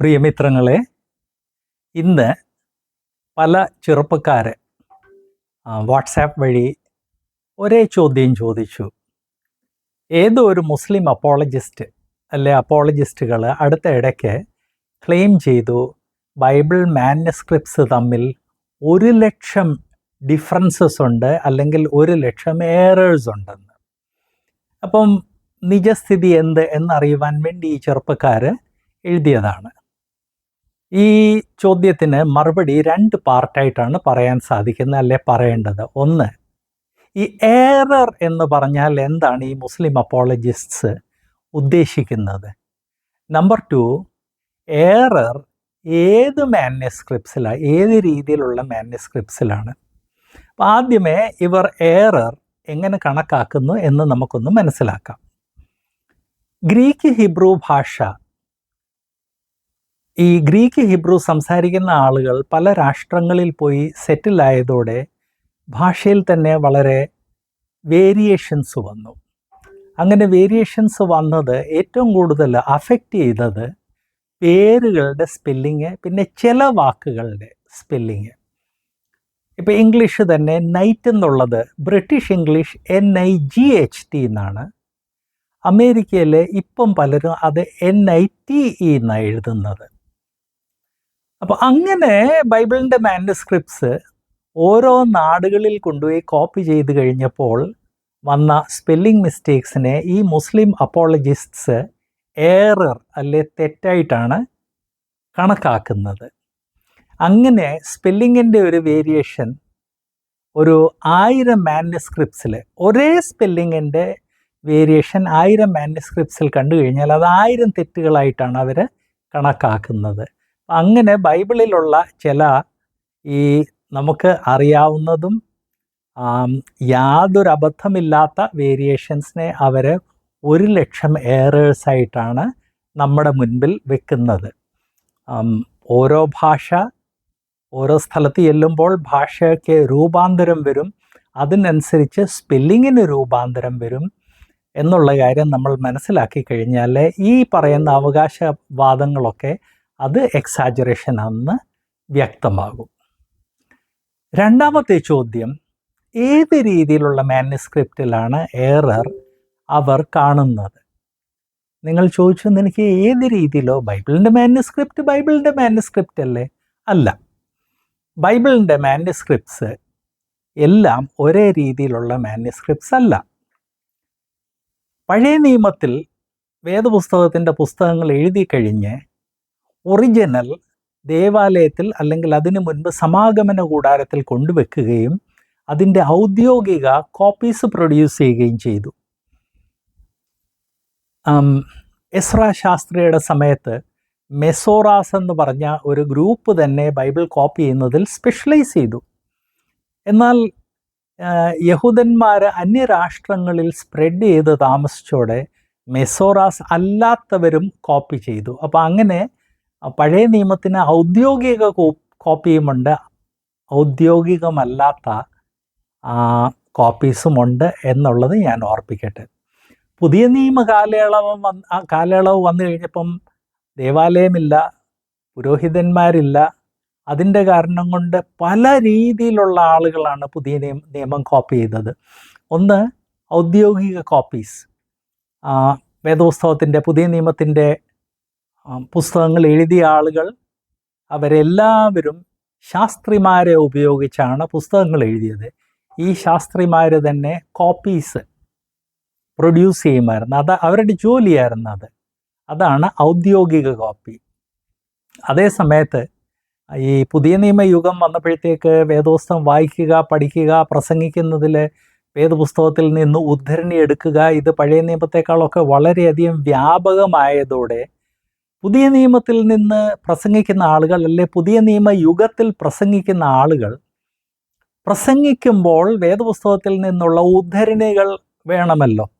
പ്രിയമിത്രങ്ങളെ ഇന്ന് പല ചെറുപ്പക്കാർ വാട്സാപ്പ് വഴി ഒരേ ചോദ്യം ചോദിച്ചു. ഏതോ ഒരു മുസ്ലിം അപ്പോളജിസ്റ്റ് അല്ലെ അപ്പോളജിസ്റ്റുകൾ അടുത്ത ഇടയ്ക്ക് ക്ലെയിം ചെയ്തു ബൈബിൾ മാനസ്ക്രിപ്റ്റ്സ് തമ്മിൽ ഒരു ലക്ഷം ഡിഫറൻസസ് ഉണ്ട് അല്ലെങ്കിൽ ഒരു ലക്ഷം ഏറേഴ്സ് ഉണ്ടെന്ന്. അപ്പം നിജസ്ഥിതി എന്ത് എന്നറിയുവാൻ വേണ്ടി ഈ ചെറുപ്പക്കാർ എഴുതിയതാണ്. ഈ ചോദ്യത്തിന് മറുപടി രണ്ട് പാർട്ടായിട്ടാണ് പറയാൻ സാധിക്കുന്നത് അല്ലെ പറയേണ്ടത്? ഒന്ന് ഈ ഏറർ എന്ന് പറഞ്ഞാൽ എന്താണ് ഈ മുസ്ലിം അപ്പോളജിസ്റ്റ്സ് ഉദ്ദേശിക്കുന്നത്? നമ്പർ ടു ഏറർ ഏത് മാന്യസ്ക്രിപ്റ്റ്സിലാണ് ഏത് രീതിയിലുള്ള മാന്യസ്ക്രിപ്റ്റ്സിലാണ് അപ്പം ആദ്യമേ ഇവർ ഏറർ എങ്ങനെ കണക്കാക്കുന്നു എന്ന് നമുക്കൊന്ന് മനസ്സിലാക്കാം. ഗ്രീക്ക് ഹിബ്രു ഭാഷ ഈ ഗ്രീക്ക് ഹിബ്രു സംസാരിക്കുന്ന ആളുകൾ പല രാഷ്ട്രങ്ങളിൽ പോയി സെറ്റിലായതോടെ ഭാഷയിൽ തന്നെ വളരെ വേരിയേഷൻസ് വന്നു. അങ്ങനെ വേരിയേഷൻസ് വന്നത് ഏറ്റവും കൂടുതൽ അഫക്റ്റ് ചെയ്തത് പേരുകളുടെ സ്പെല്ലിങ് പിന്നെ ചില വാക്കുകളുടെ സ്പെല്ലിങ് ഇപ്പം ഇംഗ്ലീഷ് തന്നെ നൈറ്റ് എന്നുള്ളത് British English N I G H T എന്നാണ്. അമേരിക്കയിലെ ഇപ്പം പലരും അത് എൻ ഐ ടി ഇ എന്നാണ് എഴുതുന്നത്. അപ്പോൾ അങ്ങനെ ബൈബിളിന്റെ മാൻഡസ്ക്രിപ്റ്റ്സ് ഓരോ നാടുകളിൽ കൊണ്ടുപോയി കോപ്പി ചെയ്ത് കഴിഞ്ഞപ്പോൾ വന്ന സ്പെല്ലിംഗ് മിസ്റ്റേക്സിനെ ഈ മുസ്ലിം അപ്പോളജിസ്റ്റ്സ് എറർ അല്ലെ തെറ്റായിട്ടാണ് കണക്കാക്കുന്നത്. അങ്ങനെ സ്പെല്ലിങ്ങിന്റെ ഒരു വേരിയേഷൻ ഒരു ആയിരം മാൻഡസ്ക്രിപ്റ്റ്സിൽ ഒരേ സ്പെല്ലിങ്ങിന്റെ വേരിയേഷൻ ആയിരം മാൻഡസ്ക്രിപ്റ്റ്സിൽ കണ്ടു കഴിഞ്ഞാൽ അത് ആയിരം തെറ്റുകളായിട്ടാണ് അവർ കണക്കാക്കുന്നത്. അങ്ങനെ ബൈബിളിലുള്ള ചില ഈ നമുക്ക് അറിയാവുന്നതും യാതൊരു അബദ്ധമില്ലാത്ത വേരിയേഷൻസിനെ അവർ ഒരു ലക്ഷം ഏറേഴ്സായിട്ടാണ് നമ്മുടെ മുൻപിൽ വെക്കുന്നത്. ഓരോ ഭാഷ ഓരോ സ്ഥലത്ത് ചെല്ലുമ്പോൾ ഭാഷയ്ക്ക് രൂപാന്തരം വരും അതിനനുസരിച്ച് സ്പെല്ലിങ്ങിന് രൂപാന്തരം വരും എന്നുള്ള കാര്യം നമ്മൾ മനസ്സിലാക്കി കഴിഞ്ഞാൽ ഈ പറയുന്ന അവകാശവാദങ്ങളൊക്കെ അത് എക്സാജറേഷൻ ആണെന്ന് വ്യക്തമാകും. രണ്ടാമത്തെ ചോദ്യം ഏത് രീതിയിലുള്ള മാനുസ്ക്രിപ്റ്റിലാണ് എറർ അവർ കാണുന്നത്? നിങ്ങൾ ചോദിച്ചു എനിക്ക് ഏത് രീതിയിലോ? ബൈബിളിന്റെ മാനുസ്ക്രിപ്റ്റ് ബൈബിളിന്റെ മാനുസ്ക്രിപ്റ്റ് അല്ലേ? അല്ല. ബൈബിളിന്റെ മാനുസ്ക്രിപ്റ്റ്സ് എല്ലാം ഒരേ രീതിയിലുള്ള മാനുസ്ക്രിപ്റ്റ്സ് അല്ല. പഴയ നിയമത്തിൽ വേദപുസ്തകത്തിന്റെ പുസ്തകങ്ങൾ എഴുതി കഴിഞ്ഞ് ഒറിജിനൽ ദേവാലയത്തിൽ അല്ലെങ്കിൽ അതിനു മുൻപ് സമാഗമന കൂടാരത്തിൽ കൊണ്ടുവെക്കുകയും അതിന്റെ ഔദ്യോഗിക കോപ്പീസ് പ്രൊഡ്യൂസ് ചെയ്യുകയും ചെയ്തു. എസ്ര ശാസ്ത്രിയുടെ സമയത്ത് മെസോറാസ് എന്ന് പറഞ്ഞ ഒരു ഗ്രൂപ്പ് തന്നെ ബൈബിൾ കോപ്പി ചെയ്യുന്നതിൽ സ്പെഷ്യലൈസ് ചെയ്തു. എന്നാൽ യഹൂദന്മാർ അന്യരാഷ്ട്രങ്ങളിൽ സ്പ്രെഡ് ചെയ്ത് താമസിച്ചോടെ മെസോറാസ് അല്ലാത്തവരും കോപ്പി ചെയ്തു. അപ്പോൾ അങ്ങനെ പഴയ നിയമത്തിന് ഔദ്യോഗിക കോപ്പിയുമുണ്ട്. ഔദ്യോഗികമല്ലാത്ത കോപ്പീസുമുണ്ട് എന്നുള്ളത് ഞാൻ ഓർപ്പിക്കട്ടെ. പുതിയ നിയമ കാലയളവ് വന്ന് കാലയളവ് വന്നു കഴിഞ്ഞപ്പം ദേവാലയമില്ല പുരോഹിതന്മാരില്ല. അതിന്റെ കാരണം കൊണ്ട് പല രീതിയിലുള്ള ആളുകളാണ് പുതിയ നിയമം കോപ്പി ചെയ്തത്. ഒന്ന് ഔദ്യോഗിക കോപ്പീസ്. വേദപുസ്തകത്തിന്റെ പുതിയ നിയമത്തിന്റെ പുസ്തകങ്ങൾ എഴുതിയ ആളുകൾ അവരെല്ലാവരും ശാസ്ത്രിമാരെ ഉപയോഗിച്ചാണ് പുസ്തകങ്ങൾ എഴുതിയത്. ഈ ശാസ്ത്രിമാർ തന്നെ കോപ്പീസ് പ്രൊഡ്യൂസ് ചെയ്യുമായിരുന്നു. അത് അവരുടെ ജോലിയായിരുന്നു അത്. അതാണ് ഔദ്യോഗിക കോപ്പി അതേ സമയത്ത് ഈ പുതിയ നിയമയുഗം വന്നപ്പോഴത്തേക്ക് വേദോസ്തം വായിക്കുക പഠിക്കുക പ്രസംഗിക്കുന്നതിൽ വേദപുസ്തകത്തിൽ നിന്ന് ഉദ്ധരണി എടുക്കുക ഇത് പഴയ നിയമത്തെക്കാളൊക്കെ വളരെയധികം വ്യാപകമായതോടെ പുതിയ നിയമത്തിൽ നിന്ന് പ്രസംഗിക്കുന്ന ആളുകൾ അല്ലെ പുതിയ നിയമ യുഗത്തിൽ പ്രസംഗിക്കുന്ന ആളുകൾ പ്രസംഗിക്കുമ്പോൾ വേദപുസ്തകത്തിൽ നിന്നുള്ള ഉദ്ധരണികൾ വേണമല്ലോ.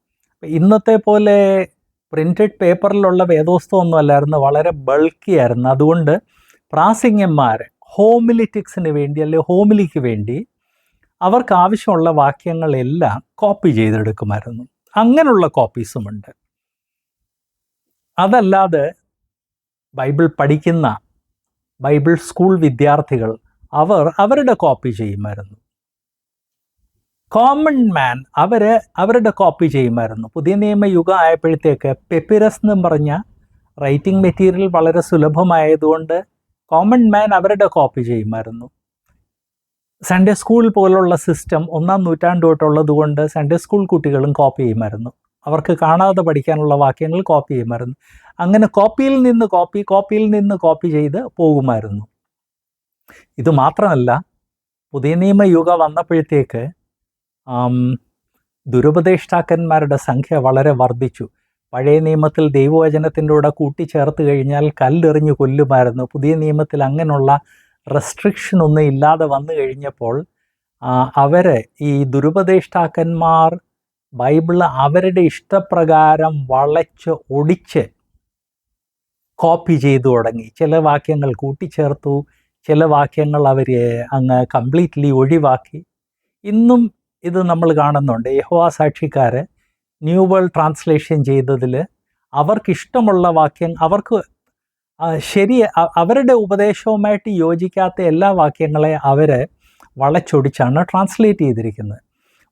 ഇന്നത്തെ പോലെ പ്രിന്റഡ് പേപ്പറിലുള്ള വേദോസ്തവമൊന്നും അല്ലായിരുന്നു വളരെ ബൾക്കി ആയിരുന്നു. അതുകൊണ്ട് പ്രാസിംഗന്മാർ ഹോമിലിറ്റിക്സിന് വേണ്ടി അല്ലെ ഹോമിലിക്ക് വേണ്ടി അവർക്ക് ആവശ്യമുള്ള വാക്യങ്ങളെല്ലാം കോപ്പി ചെയ്തെടുക്കുമായിരുന്നു. അങ്ങനെയുള്ള കോപ്പീസുമുണ്ട് അതല്ലാതെ ബൈബിൾ പഠിക്കുന്ന ബൈബിൾ സ്കൂൾ വിദ്യാർത്ഥികൾ അവർ അവരുടെ കോപ്പി ചെയ്യുമായിരുന്നു. കോമൺ മാൻ അവർ അവരുടെ കോപ്പി ചെയ്യുമായിരുന്നു. പുതിയ നിയമയുഗം ആയപ്പോഴത്തേക്ക് പെപ്പിരസ് എന്ന് പറഞ്ഞ റൈറ്റിംഗ് മെറ്റീരിയൽ വളരെ സുലഭമായതുകൊണ്ട് കോമൺ മാൻ അവരുടെ കോപ്പി ചെയ്യുമായിരുന്നു. സൺഡേ സ്കൂൾ പോലുള്ള സിസ്റ്റം ഒന്നാം നൂറ്റാണ്ട് തൊട്ടുള്ളത് കൊണ്ട് സൺഡേ സ്കൂൾ കുട്ടികളും കോപ്പി ചെയ്യുമായിരുന്നു. അവർക്ക് കാണാതെ പഠിക്കാനുള്ള വാക്യങ്ങൾ കോപ്പി ചെയ്യുമായിരുന്നു. അങ്ങനെ കോപ്പിയിൽ നിന്ന് കോപ്പി കോപ്പിയിൽ നിന്ന് കോപ്പി ചെയ്ത് പോകുമായിരുന്നു. ഇത് മാത്രമല്ല പുതിയ നിയമയുഗ വന്നപ്പോഴത്തേക്ക് ആം, ദുരുപദേഷ്ടാക്കന്മാരുടെ സംഖ്യ വളരെ വർദ്ധിച്ചു. പഴയ നിയമത്തിൽ ദൈവവചനത്തിന്റെ കൂടെ കൂട്ടിച്ചേർത്ത് കഴിഞ്ഞാൽ കല്ലെറിഞ്ഞു കൊല്ലുമായിരുന്നു. പുതിയ നിയമത്തിൽ അങ്ങനെയുള്ള റെസ്ട്രിക്ഷൻ ഒന്നും ഇല്ലാതെ വന്നു കഴിഞ്ഞപ്പോൾ അവരെ ഈ ദുരുപദേഷ്ടാക്കന്മാർ ബൈബിൾ അവരുടെ ഇഷ്ടപ്രകാരം വളച്ച് ഒടിച്ച് കോപ്പി ചെയ്തു തുടങ്ങി. ചില വാക്യങ്ങൾ കൂട്ടിച്ചേർത്തു. ചില വാക്യങ്ങൾ അവർ അങ്ങ് കംപ്ലീറ്റ്ലി ഒഴിവാക്കി. ഇന്നും ഇത് നമ്മൾ കാണുന്നുണ്ട്. യഹോവ സാക്ഷിക്കാർ ന്യൂ വേൾഡ് ട്രാൻസ്ലേഷൻ ചെയ്തതിൽ അവർക്കിഷ്ടമുള്ള വാക്യം അവർക്ക് ശരി അവരുടെ ഉപദേശവുമായിട്ട് യോജിക്കാത്ത എല്ലാ വാക്യങ്ങളെ അവർ വളച്ചൊടിച്ചാണ് ട്രാൻസ്ലേറ്റ് ചെയ്തിരിക്കുന്നത്.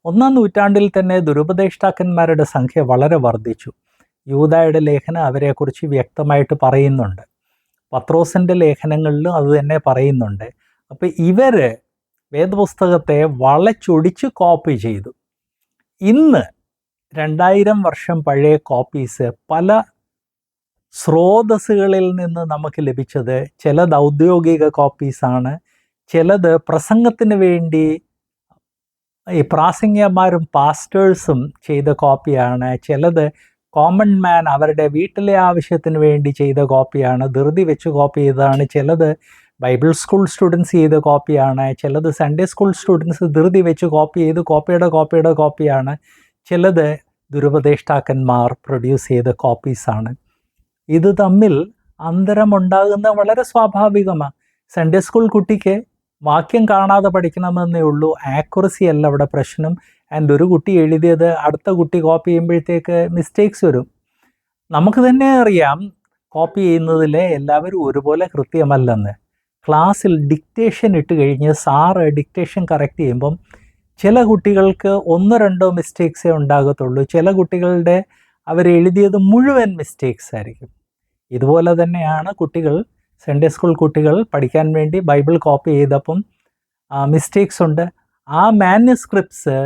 ഒന്നാം നൂറ്റാണ്ടിൽ തന്നെ ദുരുപദേഷ്ടാക്കന്മാരുടെ സംഖ്യ വളരെ വർദ്ധിച്ചു. യൂതായുടെ ലേഖനം അവരെക്കുറിച്ച് വ്യക്തമായിട്ട് പറയുന്നുണ്ട്. പത്രോസിന്റെ ലേഖനങ്ങളിലും അത് തന്നെ പറയുന്നുണ്ട്. അപ്പോൾ ഇവർ വേദപുസ്തകത്തെ വളച്ചൊടിച്ച് കോപ്പി ചെയ്തു. ഇന്ന് രണ്ടായിരം വർഷം പഴയ കോപ്പീസ് പല സ്രോതസ്സുകളിൽ നിന്ന് നമുക്ക് ലഭിച്ചത് ചിലത് ഔദ്യോഗിക കോപ്പീസാണ് ചിലത് പ്രസംഗത്തിന് വേണ്ടി ഈ പ്രാസംഗികന്മാരും പാസ്റ്റേഴ്സും ചെയ്ത കോപ്പിയാണ് ചിലത് കോമൺ മാൻ അവരുടെ വീട്ടിലെ ആവശ്യത്തിന് വേണ്ടി ചെയ്ത കോപ്പിയാണ് ധൃതി വെച്ച് കോപ്പി ചെയ്തതാണ് ചിലത്. ബൈബിൾ സ്കൂൾ സ്റ്റുഡൻസ് ചെയ്ത കോപ്പിയാണ് ചിലത് സൺഡേ സ്കൂൾ സ്റ്റുഡൻസ് ധൃതി വെച്ച് കോപ്പി ചെയ്ത് കോപ്പിയുടെ കോപ്പിയുടെ കോപ്പിയാണ് ചിലത് ദുരുപദേഷ്ടാക്കന്മാർ പ്രൊഡ്യൂസ് ചെയ്ത കോപ്പീസാണ് ഇത് തമ്മിൽ അന്തരമുണ്ടാകുന്ന വളരെ സ്വാഭാവികമാണ്. സൺഡേ സ്കൂൾ കുട്ടിക്ക് വാക്യം കാണാതെ പഠിക്കണമെന്നേ ഉള്ളൂ. ആക്യുറസി അല്ല അവിടെ പ്രശ്നം. ആൻഡ് ഒരു കുട്ടി എഴുതിയത് അടുത്ത കുട്ടി കോപ്പി ചെയ്യുമ്പോഴത്തേക്ക് മിസ്റ്റേക്സ് വരും. നമുക്ക് തന്നെ അറിയാം കോപ്പി ചെയ്യുന്നതിൽ എല്ലാവരും ഒരുപോലെ കൃത്യമല്ലെന്ന്. ക്ലാസ്സിൽ ഡിക്റ്റേഷൻ ഇട്ട് കഴിഞ്ഞ് സാറ് ഡിക്റ്റേഷൻ കറക്റ്റ് ചെയ്യുമ്പം ചില കുട്ടികൾക്ക് ഒന്നോ രണ്ടോ മിസ്റ്റേക്സേ ഉണ്ടാകത്തുള്ളൂ. ചില കുട്ടികളുടെ അവരെഴുതിയത് മുഴുവൻ മിസ്റ്റേക്സ് ആയിരിക്കും. ഇതുപോലെ തന്നെയാണ് കുട്ടികൾ സൺഡേ സ്കൂൾ കുട്ടികൾ പഠിക്കാൻ വേണ്ടി ബൈബിൾ കോപ്പി ചെയ്തപ്പം മിസ്റ്റേക്സ് ഉണ്ട്. ആ മാന്യസ്ക്രിപ്റ്റ്സ്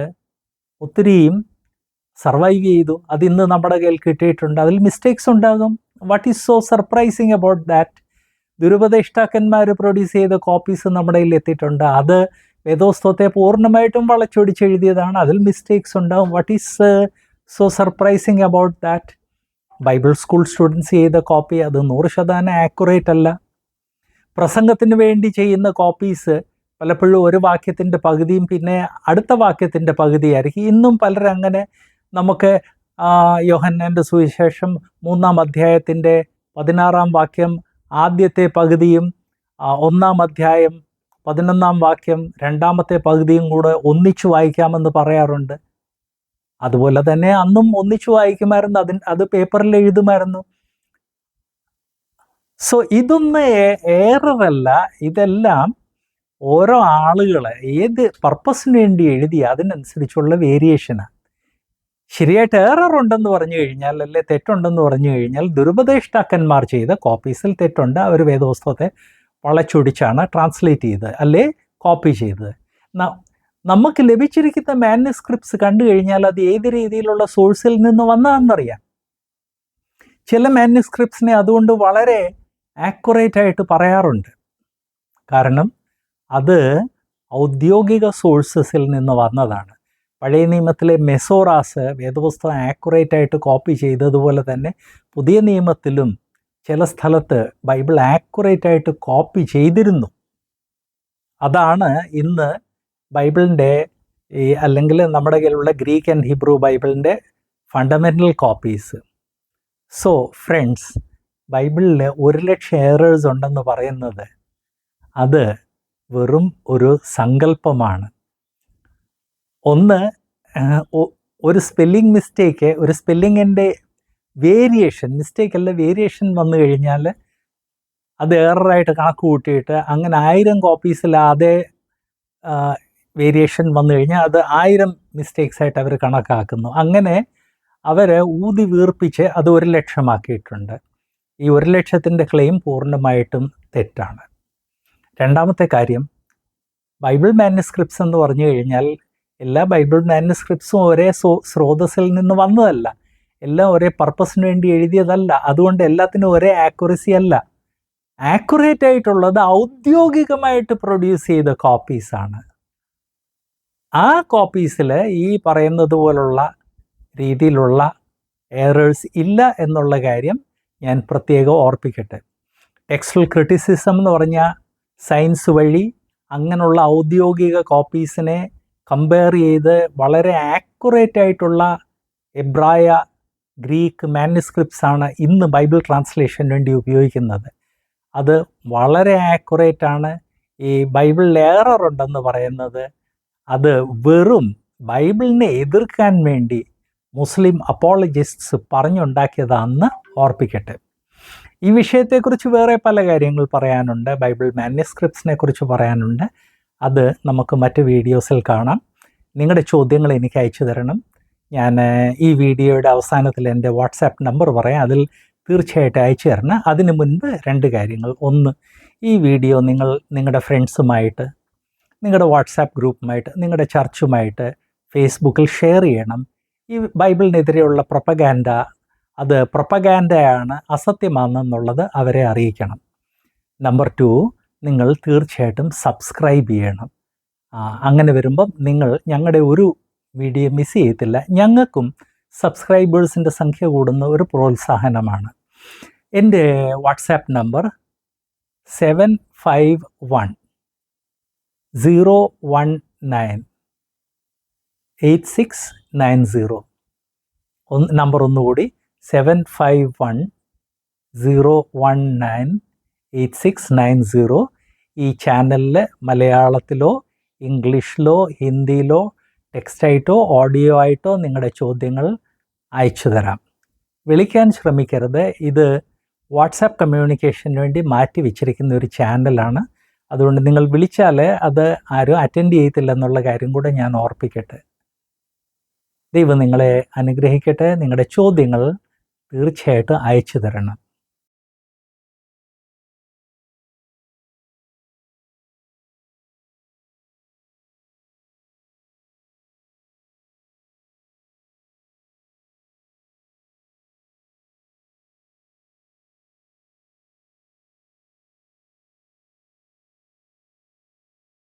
ഒത്തിരിയും സർവൈവ് ചെയ്തു. അത് ഇന്ന് നമ്മുടെ കയ്യിൽ കിട്ടിയിട്ടുണ്ട്. അതിൽ മിസ്റ്റേക്സ് ഉണ്ടാകും. What is so surprising about that ദുരുപദേഷ്ടാക്കന്മാർ produce ചെയ്ത കോപ്പീസ് നമ്മുടെ കയ്യിൽ എത്തിയിട്ടുണ്ട്. അത് വേദോസ്തവത്തെ പൂർണമായിട്ടും വളച്ചൊടിച്ചെഴുതിയതാണ് അതിൽ മിസ്റ്റേക്സ് ഉണ്ടാകും. What is so surprising about that Bible school students ചെയ്ത കോപ്പി അത് നൂറ് ശതമാനം ആക്യുറേറ്റ് അല്ല. പ്രസംഗത്തിന് വേണ്ടി ചെയ്യുന്ന കോപ്പീസ് പലപ്പോഴും ഒരു വാക്യത്തിന്റെ പകുതിയും പിന്നെ അടുത്ത വാക്യത്തിന്റെ പകുതിയായിരിക്കും. ഇന്നും പലരും അങ്ങനെ നമുക്ക് യോഹന്നാന്റെ സുവിശേഷം മൂന്നാം അധ്യായത്തിന്റെ പതിനാറാം വാക്യം ആദ്യത്തെ പകുതിയും ഒന്നാം അധ്യായം പതിനൊന്നാം വാക്യം രണ്ടാമത്തെ പകുതിയും കൂടെ ഒന്നിച്ചു വായിക്കാമെന്ന് പറയാറുണ്ട്. അതുപോലെ തന്നെ അന്നും ഒന്നിച്ചു വായിക്കുമായിരുന്നു അതിന് അത് പേപ്പറിൽ എഴുതുമായിരുന്നു. സോ ഇതൊന്ന് ഏററല്ല. ഇതെല്ലാം ഓരോ ആളുകളെ ഏത് പർപ്പസിന് വേണ്ടി എഴുതി അതിനനുസരിച്ചുള്ള വേരിയേഷനാണ് ശരിയായിട്ട് എറർ ഉണ്ടെന്ന് പറഞ്ഞു കഴിഞ്ഞാൽ അല്ലെ തെറ്റുണ്ടെന്ന് പറഞ്ഞു കഴിഞ്ഞാൽ ദുരുപദേഷ്ടാക്കന്മാർ ചെയ്ത കോപ്പീസിൽ തെറ്റുണ്ട്. അവർ വേദപുസ്തകത്തെ വളച്ചൊടിച്ചാണ് ട്രാൻസ്ലേറ്റ് ചെയ്തത് അല്ലെ കോപ്പി ചെയ്തത്. നമുക്ക് ലഭിച്ചിരിക്കുന്ന മാനുസ്ക്രിപ്റ്റ്സ് കണ്ടു കഴിഞ്ഞാൽ അത് ഏത് രീതിയിലുള്ള സോഴ്സിൽ നിന്ന് വന്നതെന്നറിയാം ചില മാനുസ്ക്രിപ്റ്റ്സിനെ അതുകൊണ്ട് വളരെ ആക്യുറേറ്റ് ആയിട്ട് പറയാറുണ്ട്. കാരണം അത് ഔദ്യോഗിക സോഴ്സസിൽ നിന്ന് വന്നതാണ്. പഴയ നിയമത്തിലെ മെസോറാസ് വേദപുസ്തകം ആക്യുറേറ്റ് ആയിട്ട് കോപ്പി ചെയ്തതുപോലെ തന്നെ പുതിയ നിയമത്തിലും ചില സ്ഥലത്ത് ബൈബിൾ ആക്യുറേറ്റ് ആയിട്ട് കോപ്പി ചെയ്തിരുന്നു. അതാണ് ഇന്ന് ബൈബിളിന്റെ ഈ അല്ലെങ്കിൽ നമ്മുടെ കയ്യിലുള്ള ഗ്രീക്ക് ആൻഡ് ഹിബ്രു ബൈബിളിന്റെ ഫണ്ടമെന്റൽ കോപ്പീസ് സോ ഫ്രണ്ട്സ് ബൈബിളിൽ ഒരു ലക്ഷം എറേഴ്സ് ഉണ്ടെന്ന് പറയുന്നത് അത് വെറും ഒരു സങ്കല്പമാണ്. ഒന്ന് ഒരു സ്പെല്ലിംഗ് മിസ്റ്റേക്ക് ഒരു സ്പെല്ലിങ്ങിന്റെ വേരിയേഷൻ മിസ്റ്റേക്ക് അല്ല വേരിയേഷൻ വന്നു കഴിഞ്ഞാൽ അത് എററായിട്ട് കണക്ക് കൂട്ടിയിട്ട് അങ്ങനെ ആയിരം കോപ്പീസിൽ അതേ വേരിയേഷൻ വന്നു കഴിഞ്ഞാൽ അത് ആയിരം മിസ്റ്റേക്സ് ആയിട്ട് അവർ കണക്കാക്കുന്നു. അങ്ങനെ അവർ ഊതി വീർപ്പിച്ച് അത് ഒരു ലക്ഷമാക്കിയിട്ടുണ്ട്. ഈ ഒരു ലക്ഷത്തിന്റെ ക്ലെയിം പൂർണമായിട്ടും തെറ്റാണ്. രണ്ടാമത്തെ കാര്യം ബൈബിൾ മാനുസ്ക്രിപ്റ്റ്സ് എന്ന് പറഞ്ഞു കഴിഞ്ഞാൽ എല്ലാ ബൈബിൾ മാനുസ്ക്രിപ്റ്റ്സും ഒരേ സ്രോതസ്സിൽ നിന്ന് വന്നതല്ല. എല്ലാം ഒരേ പർപ്പസിന് വേണ്ടി എഴുതിയതല്ല. അതുകൊണ്ട് എല്ലാത്തിനും ഒരേ ആക്യുറസി അല്ല. ആക്യുറേറ്റ് ആയിട്ടുള്ളത് ഔദ്യോഗികമായിട്ട് പ്രൊഡ്യൂസ് ചെയ്ത കോപ്പീസാണ് ആ കോപ്പീസിൽ ഈ പറയുന്നത് പോലുള്ള രീതിയിലുള്ള എറേഴ്സ് ഇല്ല എന്നുള്ള കാര്യം ഞാൻ പ്രത്യേകം ഓർപ്പിക്കട്ടെ. ടെക്സ്റ്റൽ ക്രിറ്റിസിസം എന്ന് പറഞ്ഞാൽ സയൻസ് വഴി അങ്ങനെയുള്ള ഔദ്യോഗിക കോപ്പീസിനെ കമ്പയർ ചെയ്ത് വളരെ ആക്യുറേറ്റ് ആയിട്ടുള്ള എബ്രായ ഗ്രീക്ക് മാനുസ്ക്രിപ്റ്റ്സ് ആണ് ഇന്ന് ബൈബിൾ ട്രാൻസ്ലേഷൻ വേണ്ടി ഉപയോഗിക്കുന്നത്. അത് വളരെ ആക്യുറേറ്റ് ആണ്. ഈ ബൈബിളിൽ എറർ ഉണ്ടെന്ന് പറയുന്നത് അത് വെറും ബൈബിളിനെ എതിർക്കാൻ വേണ്ടി മുസ്ലിം അപ്പോളജിസ്റ്റ്സ് പറഞ്ഞുണ്ടാക്കിയതാണെന്ന് ഓർപ്പിക്കട്ടെ. ഈ വിഷയത്തെക്കുറിച്ച് വേറെ പല കാര്യങ്ങൾ പറയാനുണ്ട്. ബൈബിൾ മാന്യസ്ക്രിപ്റ്റ്സിനെ കുറിച്ച് പറയാനുണ്ട്. അത് നമുക്ക് മറ്റ് വീഡിയോസിൽ കാണാം. നിങ്ങളുടെ ചോദ്യങ്ങൾ എനിക്ക് അയച്ചു തരണം. ഞാൻ ഈ വീഡിയോയുടെ അവസാനത്തിൽ എന്റെ വാട്സാപ്പ് നമ്പർ പറയാം. അതിൽ തീർച്ചയായിട്ടും അയച്ചു തരണം. അതിന് മുൻപ് രണ്ട് കാര്യങ്ങൾ. ഒന്ന് ഈ വീഡിയോ നിങ്ങൾ നിങ്ങളുടെ ഫ്രണ്ട്സുമായിട്ട് നിങ്ങളുടെ വാട്സാപ്പ് ഗ്രൂപ്പുമായിട്ട് നിങ്ങളുടെ ചർച്ചുമായിട്ട് ഫേസ്ബുക്കിൽ ഷെയർ ചെയ്യണം. ഈ ബൈബിളിനെതിരെയുള്ള പ്രൊപ്പഗാൻഡ അത് പ്രൊപ്പഗാൻഡയാണ് അസത്യമാണെന്നുള്ളത് അവരെ അറിയിക്കണം. നമ്പർ ടു നിങ്ങൾ തീർച്ചയായിട്ടും സബ്സ്ക്രൈബ് ചെയ്യണം. അങ്ങനെ വരുമ്പം നിങ്ങൾ ഞങ്ങളുടെ ഒരു വീഡിയോ മിസ് ചെയ്യത്തില്ല. ഞങ്ങൾക്കും സബ്സ്ക്രൈബേഴ്സിന്റെ സംഖ്യ കൂടുന്ന ഒരു പ്രോത്സാഹനമാണ്. എന്റെ WhatsApp number seven five one zero one nine eight six nine zero ഒന്ന് നമ്പർ ഒന്നുകൂടി. Seven five one zero one nine eight six nine zero ഈ ചാനലിൽ മലയാളത്തിലോ ഇംഗ്ലീഷിലോ ഹിന്ദിയിലോ ടെക്സ്റ്റായിട്ടോ ഓഡിയോ ആയിട്ടോ നിങ്ങളുടെ ചോദ്യങ്ങൾ അയച്ചു തരാം. വിളിക്കാൻ ശ്രമിക്കരുത്. ഇത് വാട്സാപ്പ് കമ്മ്യൂണിക്കേഷന് വേണ്ടി മാറ്റി വെച്ചിരിക്കുന്ന ഒരു ചാനലാണ്. അതുകൊണ്ട് നിങ്ങൾ വിളിച്ചാൽ അത് ആരും അറ്റൻഡ് ചെയ്യത്തില്ല എന്നുള്ള കാര്യം കൂടെ ഞാൻ ഓർപ്പിക്കട്ടെ. ദൈവം നിങ്ങളെ അനുഗ്രഹിക്കട്ടെ. നിങ്ങളുടെ ചോദ്യങ്ങൾ തീർച്ചയായിട്ടും അയച്ചു തരണം.